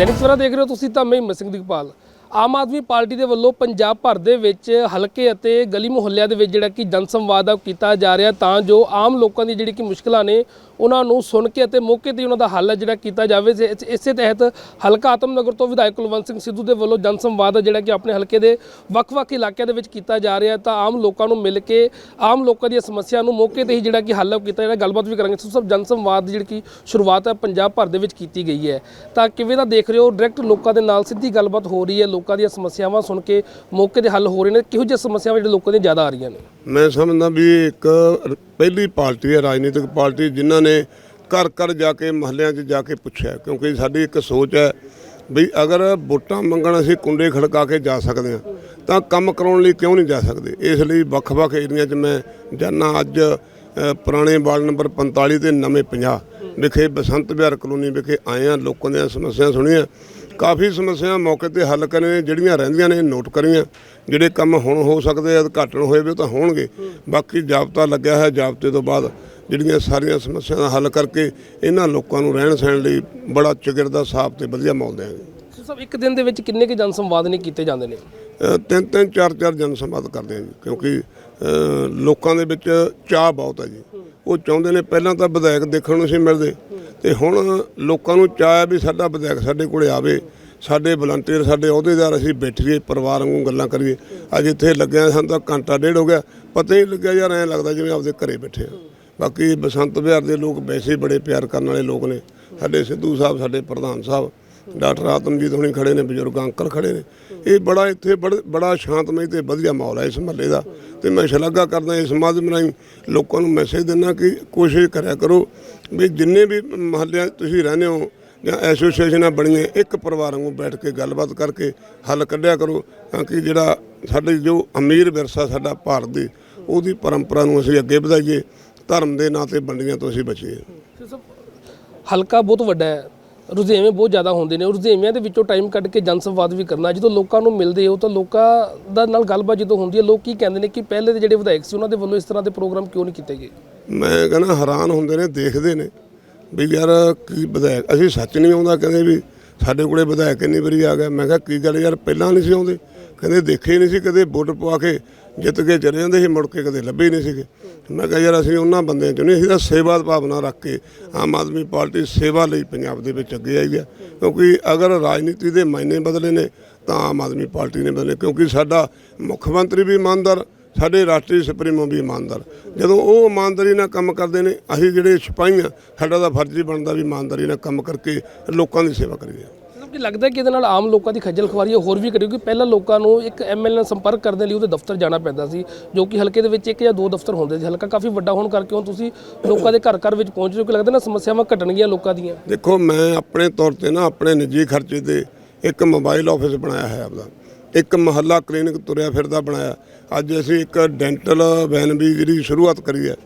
ਦੈਨਿਕ ਸਵੇਰਾ ਦੇਖ ਰਹੇ ਹੋ ਤੁਸੀਂ ਤਾਂ ਮੈਂ ਮਿਸਿੰਗ ਦੀਪਾਲ। ਆਮ ਆਦਮੀ ਪਾਰਟੀ ਦੇ ਵੱਲੋਂ ਪੰਜਾਬ ਭਰ ਦੇ ਵਿੱਚ ਹਲਕੇ ਅਤੇ ਗਲੀ ਮੁਹੱਲਿਆਂ ਦੇ ਵਿੱਚ ਜਿਹੜਾ ਕਿ ਜਨ ਸੰਵਾਦ ਆ ਉਹ ਕੀਤਾ ਜਾ ਰਿਹਾ ਤਾਂ ਜੋ ਆਮ ਲੋਕਾਂ ਦੀ ਜਿਹੜੀ ਕਿ ਮੁਸ਼ਕਲਾਂ ਨੇ ਉਹਨਾਂ ਨੂੰ ਸੁਣ ਕੇ ਅਤੇ ਮੌਕੇ ਤੇ ਹੀ ਉਹਨਾਂ ਦਾ ਹੱਲ ਜਿਹੜਾ ਕੀਤਾ ਜਾਵੇ। ਜੇ ਇਸ- ਇਸੇ ਤਹਿਤ ਹਲਕਾ ਆਤਮਨਗਰ ਤੋਂ ਵਿਧਾਇਕ ਕੁਲਵੰਤ ਸਿੰਘ ਸਿੱਧੂ ਦੇ ਵੱਲੋਂ ਜਨ ਸੰਵਾਦ ਆ ਜਿਹੜਾ ਕਿ ਆਪਣੇ ਹਲਕੇ ਦੇ ਵੱਖ-ਵੱਖ ਇਲਾਕਿਆਂ ਦੇ ਵਿੱਚ ਕੀਤਾ ਜਾ ਰਿਹਾ ਤਾਂ ਆਮ ਲੋਕਾਂ ਨੂੰ ਮਿਲ ਕੇ, ਆਮ ਲੋਕਾਂ ਦੀਆਂ ਸਮੱਸਿਆ ਨੂੰ ਮੌਕੇ ਤੇ ਹੀ ਜਿਹੜਾ ਕਿ ਹੱਲ ਕੀਤਾ ਜਿਹੜਾ ਗੱਲਬਾਤ ਵੀ ਕਰਾਂਗੇ। ਸੋ ਸਭ ਜਨ ਸੰਵਾਦ ਦੀ ਜਿਹੜੀ ਕਿ ਸ਼ੁਰੂਆਤ ਹੈ, ਪੰਜਾਬ ਭਰ ਦੇ ਵਿੱਚ ਕੀਤੀ ਗਈ ਹੈ। ਤਾਂ ਕਿਵੇਂ ਦਾ ਦੇਖ ਰਹੇ ਹੋ? ਡਾਇਰੈਕਟ ਲੋਕਾਂ ਦੇ ਨਾਲ ਸਿੱਧੀ ਗੱਲਬਾਤ ਹੋ ਰਹੀ ਹੈ। ਲੋਕਾਂ ਦੀਆਂ ਸਮੱਸਿਆਵਾਂ ਸੁਣ ਕੇ ਮੌਕੇ ਤੇ ਹੱਲ ਹੋ ਰਹੇ ਨੇ। ਕਿਹੋ ਜਿਹੀਆਂ ਸਮੱਸਿਆਵਾਂ ਜਿਹੜੇ ਲੋਕਾਂ ਦੀਆਂ ਜ਼ਿਆਦਾ ਆ ਰਹੀਆਂ ਨੇ? ਮੈਂ ਸਮਝਦਾ ਵੀ ਇੱਕ ਪਹਿਲੀ ਪਾਰਟੀ ਹੈ, ਰਾਜਨੀਤਿਕ ਪਾਰਟੀ, ਜਿਨ੍ਹਾਂ ਨੇ ਘਰ ਘਰ ਜਾ ਕੇ ਮਹੱਲਿਆਂ 'ਚ ਜਾ ਕੇ ਪੁੱਛਿਆ, ਕਿਉਂਕਿ ਸਾਡੀ ਇੱਕ ਸੋਚ ਹੈ ਵੀ ਅਗਰ ਵੋਟਾਂ ਮੰਗਣ ਅਸੀਂ ਕੁੰਡੇ ਖੜਕਾ ਕੇ ਜਾ ਸਕਦੇ ਹਾਂ, ਤਾਂ ਕੰਮ ਕਰਾਉਣ ਲਈ ਕਿਉਂ ਨਹੀਂ ਜਾ ਸਕਦੇ? ਇਸ ਲਈ ਵੱਖ-ਵੱਖ ਏਰੀਆ 'ਚ ਮੈਂ ਜਾਣਾ ਅੱਜ ਪੁਰਾਣੇ ਵਾਰਡ ਨੰਬਰ 45 ਤੇ ਨਵੇਂ 50 ਵਿਖੇ ਬਸੰਤ ਵਿਹਾਰ ਕਲੋਨੀ ਵਿਖੇ ਆਏ ਆ ਲੋਕਾਂ ਦੀਆਂ ਸਮੱਸਿਆ ਸੁਣੀਆਂ। ਕਾਫੀ ਸਮੱਸਿਆ ਮੌਕੇ ਤੇ ਹੱਲ ਕਰਨੇ ਜਿਹੜੀਆਂ ਰਹਿੰਦੀਆਂ ਨੇ ਨੋਟ ਕਰੀਆਂ ਜਿਹੜੇ ਕੰਮ ਹੁਣ ਹੋ ਸਕਦੇ ਆ ਘਟਣ ਹੋਏ ਵੀ ਤਾਂ ਹੋਣਗੇ। ਬਾਕੀ ਜਾਬਤਾ ਲੱਗਿਆ ਹੈ ਜਾਬਤੇ ਤੋਂ ਬਾਅਦ ਜਿਹੜੀਆਂ ਸਾਰੀਆਂ ਸਮੱਸਿਆਵਾਂ ਦਾ ਹੱਲ ਕਰਕੇ ਇਹਨਾਂ ਲੋਕਾਂ ਨੂੰ ਰਹਿਣ ਸਹਿਣ ਲਈ ਬੜਾ ਚਿਗਰਦਾ ਸਾਫ਼ ਤੇ ਵਧੀਆ ਮਾਹੌਲ ਦੇਵਾਂਗੇ ਸੋ ਸਭ ਇੱਕ ਦਿਨ ਦੇ ਵਿੱਚ ਕਿੰਨੇ ਕੁ ਜਨ ਸੰਵਾਦ ਨੇ ਕੀਤੇ ਜਾਂਦੇ ਨੇ? ਤਿੰਨ ਤਿੰਨ ਚਾਰ ਚਾਰ ਜਨ ਸੰਵਾਦ ਕਰਦੇ ਆ ਜੀ ਕਿਉਂਕਿ ਲੋਕਾਂ ਦੇ ਵਿੱਚ ਚਾਹ ਬਹੁਤ ਹੈ ਜੀ। ਉਹ ਚਾਹੁੰਦੇ ਨੇ ਪਹਿਲਾਂ ਤਾਂ ਵਿਧਾਇਕ ਦੇਖਣ ਨੂੰ ਸੀ ਮਿਲਦੇ। ਤੇ ਹੁਣ ਲੋਕਾਂ ਨੂੰ ਚਾਹ ਵੀ ਸਾਡਾ ਵਿਧਾਇਕ ਸਾਡੇ ਕੋਲੇ ਆਵੇ, ਸਾਡੇ ਵਲੰਟੀਅਰ ਸਾਡੇ ਅਹੁਦੇਦਾਰ ਅਸੀਂ ਬੈਠੀਏ, ਪਰਿਵਾਰ ਵਾਂਗੂ ਗੱਲਾਂ ਕਰੀਏ। ਅੱਜ ਇੱਥੇ ਲੱਗਿਆ, ਸਾਨੂੰ ਤਾਂ ਘੰਟਾ ਡੇਢ ਹੋ ਗਿਆ, ਪਤਾ ਹੀ ਨਹੀਂ ਲੱਗਿਆ ਯਾਰ ਐਂ ਲੱਗਦਾ ਜਿਵੇਂ ਆਪਦੇ ਘਰੇ ਬੈਠੇ ਆ। ਬਾਕੀ ਬਸੰਤ ਵਿਹਾਰ ਦੇ ਲੋਕ ਵੈਸੇ ਬੜੇ ਪਿਆਰ ਕਰਨ ਵਾਲੇ ਲੋਕ ਨੇ। ਸਾਡੇ ਸਿੱਧੂ ਸਾਹਿਬ, ਸਾਡੇ ਪ੍ਰਧਾਨ ਸਾਹਿਬ ਡਾਕਟਰ ਆਤਮਜੀਤ ਹੁਣੀ ਖੜੇ ਨੇ, ਬਜ਼ੁਰਗ ਅੰਕਲ ਖੜੇ ਨੇ। ਇਹ ਬੜਾ ਇੱਥੇ ਬੜ- ਬੜਾ ਸ਼ਾਂਤਮਈ ਤੇ ਵਧੀਆ ਮਾਹੌਲ ਹੈ ਇਸ ਮਹੱਲੇ ਦਾ। ਤੇ ਮੈਂ ਸ਼ਲਾਘਾ ਕਰਦਾ ਇਸ ਮਾਧਿਅਮ ਰਾਹੀਂ ਲੋਕਾਂ ਨੂੰ ਮੈਸੇਜ ਦਿੰਦਾ ਕਿ ਕੋਸ਼ਿਸ਼ ਕਰਿਆ ਕਰੋ ਵੀ ਜਿੰਨੇ ਵੀ ਮਹੱਲਿਆਂ ਤੁਸੀਂ ਰਹਿੰਦੇ ਹੋ ਜਾਂ ਐਸੋਸੀਏਸ਼ਨਾਂ ਬਣੀਆਂ, ਇੱਕ ਪਰਿਵਾਰ ਵਾਂਗੂ ਬੈਠ ਕੇ ਗੱਲਬਾਤ ਕਰਕੇ ਹੱਲ ਕੱਢਿਆ ਕਰੋ ਤਾਂ ਕਿ ਜਿਹੜਾ ਸਾਡੇ ਜੋ ਅਮੀਰ ਵਿਰਸਾ ਸਾਡਾ ਭਾਰਤ ਦੀ, ਉਹਦੀ ਪਰੰਪਰਾ ਨੂੰ ਅਸੀਂ ਅੱਗੇ ਵਧਾਈਏ, ਧਰਮ ਦੇ ਨਾਂ ਤੇ ਵੰਡੀਆਂ ਤੋਂ ਅਸੀਂ ਬਚੀਏ। ਹਲਕਾ ਬਹੁਤ ਵੱਡਾ ਹੈ। ਰੁਝੇਵੇਂ ਬਹੁਤ ਜ਼ਿਆਦਾ ਹੁੰਦੇ ਨੇ। ਰੁਝੇਵਿਆਂ ਦੇ ਵਿੱਚੋਂ ਟਾਈਮ ਕੱਢ ਕੇ ਜਨ ਸੰਵਾਦ ਵੀ ਕਰਨਾ। ਜਦੋਂ ਲੋਕਾਂ ਨੂੰ ਮਿਲਦੇ ਹੋ, ਤਾਂ ਲੋਕਾਂ ਦਾ ਨਾਲ ਗੱਲਬਾਤ ਜਦੋਂ ਹੁੰਦੀ ਹੈ, ਲੋਕ ਕੀ ਕਹਿੰਦੇ ਨੇ ਕਿ ਪਹਿਲੇ ਦੇ ਜਿਹੜੇ ਵਿਧਾਇਕ ਸੀ, ਉਹਨਾਂ ਦੇ ਵੱਲੋਂ ਇਸ ਤਰ੍ਹਾਂ ਦੇ ਪ੍ਰੋਗਰਾਮ ਕਿਉਂ ਨਹੀਂ ਕੀਤੇ ਗਏ? ਮੈਂ ਕਹਿੰਦਾ ਹੈਰਾਨ ਹੁੰਦੇ ਨੇ, ਦੇਖਦੇ ਨੇ ਵੀ ਯਾਰ ਕੀ ਵਿਧਾਇਕ, ਅਸੀਂ ਸੱਚ ਨਹੀਂ ਆਉਂਦਾ। ਕਹਿੰਦੇ ਵੀ ਸਾਡੇ ਕੋਲੇ ਵਿਧਾਇਕ ਇੰਨੀ ਵਾਰੀ ਆ ਗਿਆ। ਮੈਂ ਕਿਹਾ, ਕੀ ਗੱਲ ਯਾਰ, ਪਹਿਲਾਂ ਨਹੀਂ ਸੀ ਆਉਂਦੇ? ਕਹਿੰਦੇ ਦੇਖੇ ਹੀ ਨਹੀਂ ਸੀ, ਕਦੇ ਵੋਟ ਪਵਾ ਕੇ ਜਿੱਤ ਕੇ ਚਲੇ ਜਾਂਦੇ ਸੀ, ਮੁੜ ਕੇ ਕਦੇ ਲੱਭੇ ਹੀ ਨਹੀਂ ਸੀਗੇ। ਮੈਂ ਕਿਹਾ ਯਾਰ ਅਸੀਂ ਉਹਨਾਂ ਬੰਦਿਆਂ ਚੋਂ ਨਹੀਂ, ਅਸੀਂ ਤਾਂ ਸੇਵਾ ਭਾਵਨਾ ਰੱਖ ਕੇ ਆਮ ਆਦਮੀ ਪਾਰਟੀ ਸੇਵਾ ਲਈ ਪੰਜਾਬ ਦੇ ਵਿੱਚ ਅੱਗੇ ਆਈ ਹੈ ਕਿਉਂਕਿ ਅਗਰ ਰਾਜਨੀਤੀ ਦੇ ਮਾਇਨੇ ਬਦਲੇ ਨੇ, ਤਾਂ ਆਮ ਆਦਮੀ ਪਾਰਟੀ ਨੇ ਬਦਲੇ। ਕਿਉਂਕਿ ਸਾਡਾ ਮੁੱਖ ਮੰਤਰੀ ਵੀ ਇਮਾਨਦਾਰ, ਸਾਡੇ ਰਾਸ਼ਟਰੀ ਸੁਪਰੀਮੋ ਵੀ ਇਮਾਨਦਾਰ। ਜਦੋਂ ਉਹ ਇਮਾਨਦਾਰੀ ਨਾਲ ਕੰਮ ਕਰਦੇ ਨੇ, ਅਸੀਂ ਜਿਹੜੇ ਸਿਪਾਹੀ ਆ, ਸਾਡਾ ਤਾਂ ਫਰਜ਼ ਹੀ ਬਣਦਾ ਵੀ ਇਮਾਨਦਾਰੀ ਨਾਲ ਕੰਮ ਕਰਕੇ ਲੋਕਾਂ ਦੀ ਸੇਵਾ ਕਰੀਏ। ਮਤਲਬ ਕਿ ਲੱਗਦਾ ਕਿ ਇਹਦੇ ਨਾਲ ਆਮ ਲੋਕਾਂ ਦੀ ਖੱਜਲ ਖੁਆਰੀ ਹੋਰ ਵੀ ਕਰੇਗੀ ਪਹਿਲਾਂ ਲੋਕਾਂ ਨੂੰ ਇੱਕ ਐਮਐਲਏ ਨਾਲ ਸੰਪਰਕ ਕਰਨ ਦੇ ਲਈ ਉਹਦੇ ਦਫ਼ਤਰ ਜਾਣਾ ਪੈਂਦਾ ਸੀ, ਜੋ ਕਿ ਹਲਕੇ ਦੇ ਵਿੱਚ ਇੱਕ ਜਾਂ ਦੋ ਦਫ਼ਤਰ ਹੁੰਦੇ ਸੀ। ਹਲਕਾ ਕਾਫੀ ਵੱਡਾ ਹੋਣ ਕਰਕੇ ਹੁਣ ਤੁਸੀਂ ਲੋਕਾਂ ਦੇ ਘਰ ਘਰ ਵਿੱਚ ਪਹੁੰਚ ਰਹੇ ਹੋ। ਕਿ ਲੱਗਦਾ ਨਾ ਸਮੱਸਿਆਵਾਂ ਘਟਣਗੀਆਂ ਲੋਕਾਂ ਦੀਆਂ? ਦੇਖੋ, ਮੈਂ ਆਪਣੇ ਤੌਰ ਤੇ ਨਾ ਆਪਣੇ ਨਿੱਜੀ ਖਰਚੇ ਤੇ ਇੱਕ ਮੋਬਾਈਲ ਆਫਿਸ ਬਣਾਇਆ ਹੈ ਆਪਦਾ। ਇੱਕ ਮਹੱਲਾ ਕਲੀਨਿਕ ਤੁਰਿਆ ਫਿਰਦਾ ਬਣਾਇਆ। ਅੱਜ ਅਸੀਂ ਇੱਕ ਡੈਂਟਲ ਵੈਨ ਵੀ ਜਿਹੜੀ ਸ਼ੁਰੂਆਤ ਕਰੀ ਹੈ।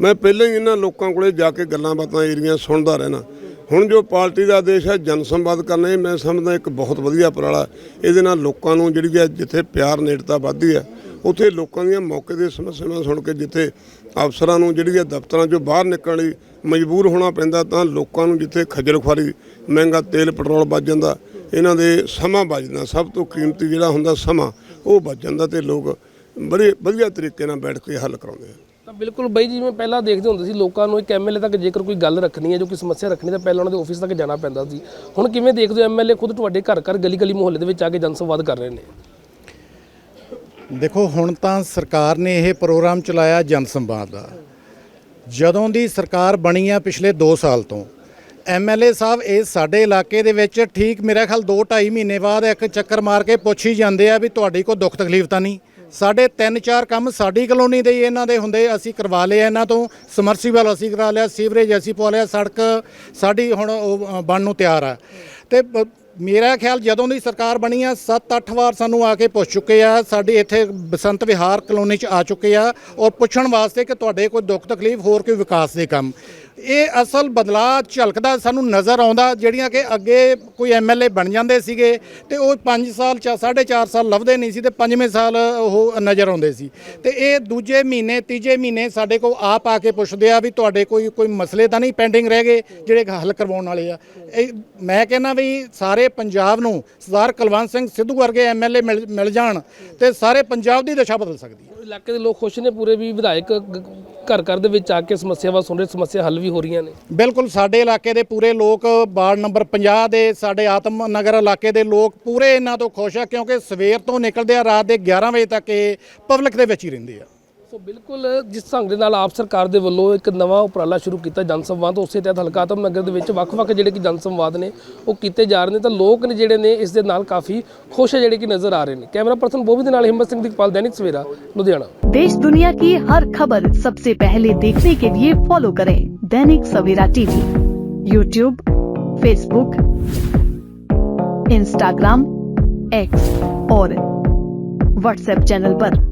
ਮੈਂ ਪਹਿਲਾਂ ਹੀ ਇਹਨਾਂ ਲੋਕਾਂ ਕੋਲੇ ਜਾ ਕੇ ਗੱਲਾਂ ਬਾਤਾਂ ਏਰੀਆਂ ਸੁਣਦਾ ਰਹਿਣਾ ਹੁਣ ਜੋ ਪਾਰਟੀ ਦਾ ਆਦੇਸ਼ ਹੈ ਜਨ ਸੰਵਾਦ ਕਰਨਾ, ਇਹ ਮੈਂ ਸਮਝਦਾ ਇੱਕ ਬਹੁਤ ਵਧੀਆ ਉਪਰਾਲਾ ਇਹਦੇ ਨਾਲ ਲੋਕਾਂ ਨੂੰ ਜਿਹੜੀ ਹੈ, ਜਿੱਥੇ ਪਿਆਰ, ਨੇੜਤਾ ਵੱਧਦੀ ਹੈ, ਉੱਥੇ ਲੋਕਾਂ ਦੀਆਂ ਮੌਕੇ ਦੇ ਸਮੱਸਿਆਵਾਂ ਸੁਣ ਕੇ ਜਿੱਥੇ ਅਫਸਰਾਂ ਨੂੰ ਜਿਹੜੀ ਹੈ, ਦਫ਼ਤਰਾਂ 'ਚੋਂ ਬਾਹਰ ਨਿਕਲਣ ਲਈ ਮਜਬੂਰ ਹੋਣਾ ਪੈਂਦਾ, ਤਾਂ ਲੋਕਾਂ ਨੂੰ ਜਿੱਥੇ ਖੱਜਲ ਖੁਆਰੀ ਮਹਿੰਗਾ ਤੇਲ, ਪੈਟਰੋਲ ਵੱਜ ਜਾਂਦਾ, ਇਹਨਾਂ ਦੇ ਸਮਾਂ ਬਚਦਾ ਸਭ ਤੋਂ ਕੀਮਤੀ ਜਿਹੜਾ ਹੁੰਦਾ ਸਮਾਂ, ਉਹ ਬਚ ਜਾਂਦਾ ਤੇ ਲੋਕ ਬੜੇ ਵਧੀਆ ਤਰੀਕੇ ਨਾਲ ਬੈਠ ਕੇ ਹੱਲ ਕਰਾਉਂਦੇ ਆ। ਤਾਂ ਬਿਲਕੁਲ ਬਾਈ ਜੀ, ਜਿਵੇਂ ਪਹਿਲਾਂ ਦੇਖਦੇ ਹੁੰਦੇ ਸੀ, ਲੋਕਾਂ ਨੂੰ ਇੱਕ ਐਮਐਲਏ ਤੱਕ ਜੇਕਰ ਕੋਈ ਗੱਲ ਰੱਖਣੀ ਹੈ, ਜੋ ਕੋਈ ਸਮੱਸਿਆ ਰੱਖਣੀ ਤਾਂ ਪਹਿਲਾਂ ਉਹਨਾਂ ਦੇ ਆਫਿਸ ਤੱਕ ਜਾਣਾ ਪੈਂਦਾ ਸੀ। ਹੁਣ ਕਿਵੇਂ ਦੇਖਦੇ ਹੋ ਐਮਐਲਏ ਖੁਦ ਤੁਹਾਡੇ ਘਰ ਘਰ ਗਲੀ ਗਲੀ ਮੁਹੱਲੇ ਦੇ ਵਿੱਚ ਆ ਕੇ ਜਨ ਸੰਵਾਦ ਕਰ ਰਹੇ ਨੇ? ਦੇਖੋ, ਹੁਣ ਤਾਂ ਸਰਕਾਰ ਨੇ ਇਹ ਪ੍ਰੋਗਰਾਮ ਚਲਾਇਆ ਜਨ ਸੰਵਾਦ ਦਾ। ਜਦੋਂ ਦੀ ਸਰਕਾਰ ਬਣੀ ਆ ਪਿਛਲੇ 2 ਸਾਲ ਤੋਂ ਐਮਐਲਏ ਸਾਹਿਬ ਇਹ ਸਾਡੇ ਇਲਾਕੇ ਦੇ ਵਿੱਚ ਠੀਕ ਮੇਰਾ ਖਿਆਲ 2.5 ਮਹੀਨੇ ਬਾਅਦ ਇੱਕ ਚੱਕਰ ਮਾਰ ਕੇ ਪੁੱਛ ਹੀ ਜਾਂਦੇ ਆ ਵੀ ਤੁਹਾਡੀ ਕੋਈ ਦੁੱਖ ਤਕਲੀਫ ਤਾਂ ਨਹੀਂ। ਸਾਡੇ ਤਿੰਨ ਚਾਰ ਕੰਮ ਸਾਡੀ ਕਲੋਨੀ ਦੇ ਹੀ ਇਹਨਾਂ ਦੇ ਹੁੰਦੇ, ਅਸੀਂ ਕਰਵਾ ਲਏ ਇਹਨਾਂ ਤੋਂ। ਸਮਰਸੀਬਲ ਅਸੀਂ ਕਰਾ ਲਿਆ, ਸੀਵਰੇਜ ਅਸੀਂ ਪਵਾ ਲਿਆ, ਸੜਕ ਸਾਡੀ ਹੁਣ ਉਹ ਬਣ ਨੂੰ ਤਿਆਰ ਆ। ਤੇ ਬ- ਮੇਰਾ ਖਿਆਲ ਜਦੋਂ ਦੀ ਸਰਕਾਰ ਬਣੀ ਆ 7-8 ਵਾਰ ਸਾਨੂੰ ਆ ਕੇ ਪੁੱਛ ਚੁੱਕੇ ਆ, ਸਾਡੇ ਇੱਥੇ ਬਸੰਤ ਵਿਹਾਰ ਕਲੋਨੀ ਚ ਆ ਚੁੱਕੇ ਆ ਔਰ ਪੁੱਛਣ ਵਾਸਤੇ ਕਿ ਤੁਹਾਡੇ ਕੋਈ ਦੁੱਖ ਤਕਲੀਫ ਹੋਰ ਕੋਈ ਵਿਕਾਸ ਦੇ ਕੰਮ। ਇਹ ਅਸਲ ਬਦਲਾਅ ਝਲਕਦਾ, ਸਾਨੂੰ ਨਜ਼ਰ ਆਉਂਦਾ, ਜਿਹੜੀਆਂ ਕਿ ਅੱਗੇ ਕੋਈ ਐਮਐਲਏ ਬਣ ਜਾਂਦੇ ਸੀਗੇ ਤੇ ਉਹ 5 ਸਾਲ ਚ 4.5 ਸਾਲ ਲੱਭਦੇ ਨਹੀਂ ਸੀ ਤੇ ਪੰਜਵੇਂ ਸਾਲ ਉਹ ਨਜ਼ਰ ਆਉਂਦੇ ਸੀ। ਤੇ ਇਹ ਦੂਜੇ ਮਹੀਨੇ, ਤੀਜੇ ਮਹੀਨੇ ਸਾਡੇ ਕੋਲ ਆਪ ਆ ਕੇ ਪੁੱਛਦੇ ਆ ਵੀ ਤੁਹਾਡੇ ਕੋਈ ਕੋਈ ਮਸਲੇ ਤਾਂ ਨਹੀਂ ਪੈਂਡਿੰਗ ਰਹਿ ਗਏ, ਜਿਹੜੇ ਹੱਲ ਕਰਵਾਉਣ ਵਾਲੇ ਆ। ਇਹ ਮੈਂ ਕਹਿੰਦਾ ਵੀ ਸਾਰੇ ਪੰਜਾਬ ਨੂੰ ਸਰਦਾਰ ਕੁਲਵੰਤ ਸਿੰਘ ਸਿੱਧੂ ਵਰਗੇ ਐਮਐਲਏ ਮਿਲ ਮਿਲ ਜਾਣ ਤੇ ਸਾਰੇ ਪੰਜਾਬ ਦੀ ਦਸ਼ਾ ਬਦਲ ਸਕਦੀ ਹੈ ਇਲਾਕੇ ਦੇ ਲੋਕ ਖੁਸ਼ ਨੇ, ਪੂਰੇ ਵੀ ਵਿਧਾਇਕ ਘਰ ਘਰ ਦੇ ਵਿੱਚ ਆ ਕੇ ਸਮੱਸਿਆਵਾਂ ਸੁਣ ਰਹੇ, ਸਮੱਸਿਆ ਹੱਲ ਵੀ ਹੋ ਰਹੀਆਂ ਨੇ। ਬਿਲਕੁਲ, ਸਾਡੇ ਇਲਾਕੇ ਦੇ ਪੂਰੇ ਲੋਕ ਵਾਰਡ ਨੰਬਰ 50 ਦੇ, ਸਾਡੇ ਆਤਮ ਨਗਰ ਇਲਾਕੇ ਦੇ ਲੋਕ ਪੂਰੇ ਇਹਨਾਂ ਤੋਂ ਖੁਸ਼ ਆ ਕਿਉਂਕਿ ਸਵੇਰ ਤੋਂ ਨਿਕਲਦੇ ਆ, ਰਾਤ ਦੇ 11 ਵਜੇ ਤੱਕ ਇਹ ਪਬਲਿਕ ਦੇ ਵਿੱਚ ਹੀ ਰਹਿੰਦੇ ਆ। ਸੋ ਬਿਲਕੁਲ ਜਿਸ ਢੰਗ ਦੇ ਨਾਲ ਆਪ ਸਰਕਾਰ ਦੇ ਵੱਲੋਂ ਇੱਕ ਨਵਾਂ ਉਪਰਾਲਾ ਸ਼ੁਰੂ ਕੀਤਾ ਜਨ ਸੰਵਾਦ ਉਸੇ ਤਹਿਤ ਹਲਕਾ ਆਤਮ ਨਗਰ ਦੇ ਵਿੱਚ ਵੱਖ-ਵੱਖ ਜਿਹੜੇ ਕਿ ਜਨ ਸੰਵਾਦ ਨੇ ਉਹ ਕੀਤੇ ਜਾ ਰਹੇ ਨੇ ਤਾਂ ਲੋਕ ਨੇ ਜਿਹੜੇ ਨੇ ਇਸ ਦੇ ਨਾਲ ਕਾਫੀ ਖੁਸ਼ ਹੈ ਜਿਹੜੇ ਕਿ ਨਜ਼ਰ ਆ ਰਹੇ ਨੇ ਕੈਮਰਾ ਪਰਸਨ ਬੋਬੀ ਦੇ ਨਾਲ ਹਿੰਮਤ ਸਿੰਘ ਦੀਪਾਲ ਦੈਨਿਕ ਸਵੇਰਾ ਲੁਧਿਆਣਾ देश दुनिया की हर खबर सबसे पहले देखने के लिए फॉलो करें Dainik Savera TV YouTube Facebook Instagram X और व्हाट्सएप चैनल पर।